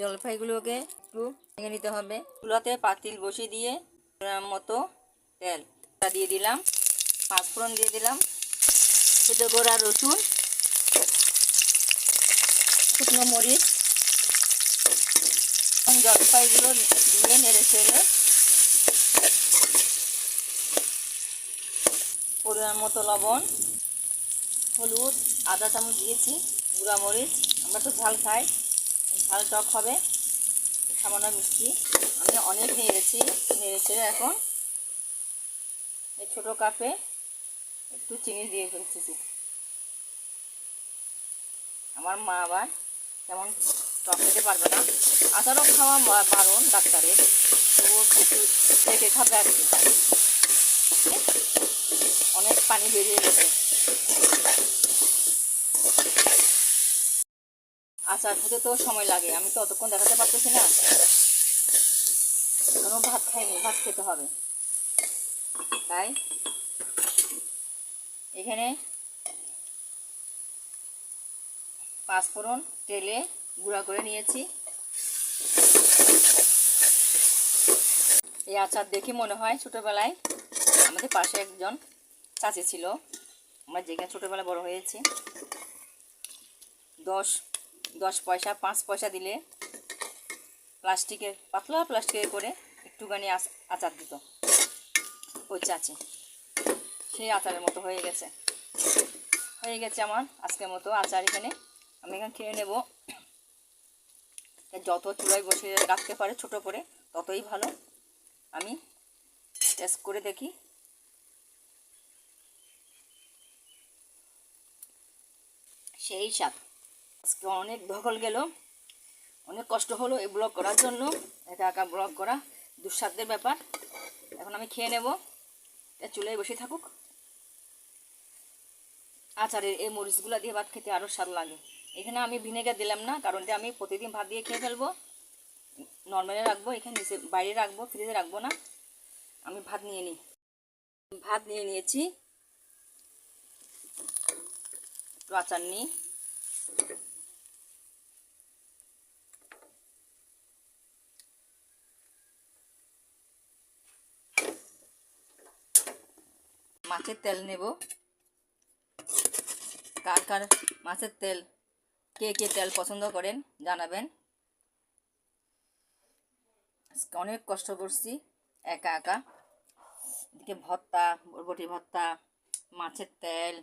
জলপাইগুলোকে একটু ভেঙে নিতে হবে। চুলাতে পাতিল বসিয়ে দিয়ে মতো তেল। দিয়ে দিলাম পাঁচফোড়ন দিয়ে দিলাম সেটা গোড়া রসুন, শুকনো মরিচ জলপাইগুলো দিয়ে নেড়ে চেড়ে পরিমাণ মতো লবণ, হলুদ, আদা চামচ দিয়েছি, গুঁড়া মরিচ, আমরা তো ঝাল খাই। ঝাল টক হবে। সামান্য মিষ্টি। আমি অনেক নেড়েছি নেড়েছে এখন। এই ছোটো কাপে একটু চিনি দিয়ে ফেলতেছি। আমার মা আবার তেমন টক খেতে পারবে না। আচারও খাওয়া বারণ ডাক্তারের তবুও কিছু থেকে খাবে আর কি। অনেক পানি বেরিয়ে গেছে। আচার হতে তো সময় লাগে, আমি তো অতক্ষণ দেখাতে পারতেছি না। কোনো ভাত খাইনি, ভাত খেতে হবে। তাই? এখানে পাঁচফোড়ন তেলে গুঁড়া করে নিয়েছি। এই আচার দেখে মনে হয় ছোটোবেলায় আমাদের পাশে একজন চাচি ছিল। আমরা যেখানে ছোটোবেলায় বড় হয়েছি। দশ দশ পয়সা, পাঁচ পয়সা দিলে প্লাস্টিকের, পাতলা প্লাস্টিকের করে একটুখানি আচ- আচার দিত। ওই চাচি, সেই আচারের মতো হয়ে গেছে। হয়ে গেছে আমার আজকের মতো আচার এখানে। আমি এখানে খেয়ে নেব। যত চুলায় বসে রাখতে পারে ছোট করে, ততই ভালো। আমি টেস্ট করে দেখি। সেই স্বাদ। আজকে অনেক ধকল গেল। অনেক কষ্ট হলো এই ব্লগ করার জন্য। একা একা ব্লগ করা দুঃসাধ্যের ব্যাপার। এখন আমি খেয়ে নেব। এটা চুলায় বসে থাকুক। আচারের এই মরিচগুলো দিয়ে ভাত খেতে আরও স্বাদ লাগে। এখানে আমি ভিনেগার দিলাম না, কারণ আমি প্রতিদিন ভাত দিয়ে খেয়ে ফেলব। নর্মালে রাখব, এখানে নিচে বাইরে রাখব, ফ্রিজে রাখব না। আমি ভাত নিয়ে নিই। ভাত নিয়ে নিয়েছি। একটু আচার নিই। মাছের তেল নেব। কার কার মাছের তেল, কে কে তেল পছন্দ করেন জানাবেন। অনেক কষ্ট করছি, একা একা। এদিকে ভর্তা বরবটি ভর্তা, মাছের তেল।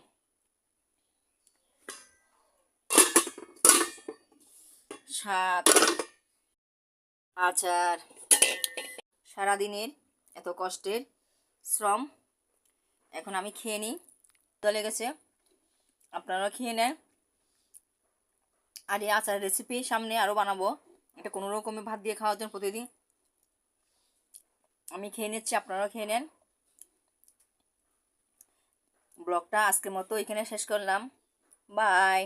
শাক, আচার। সারাদিনের এত কষ্টের শ্রম এখন আমি খেয়ে নিই। চলে গেছে। আপনারা খেয়ে নেন। আর এই আচার রেসিপি সামনে আরও বানাবো। এটা কোনো রকমে ভাত দিয়ে খাওয়ার জন্য প্রতিদিন। আমি খেয়ে নিচ্ছি, আপনারাও খেয়ে নেন। ব্লগটা আজকের মতো এখানে শেষ করলাম। বাই।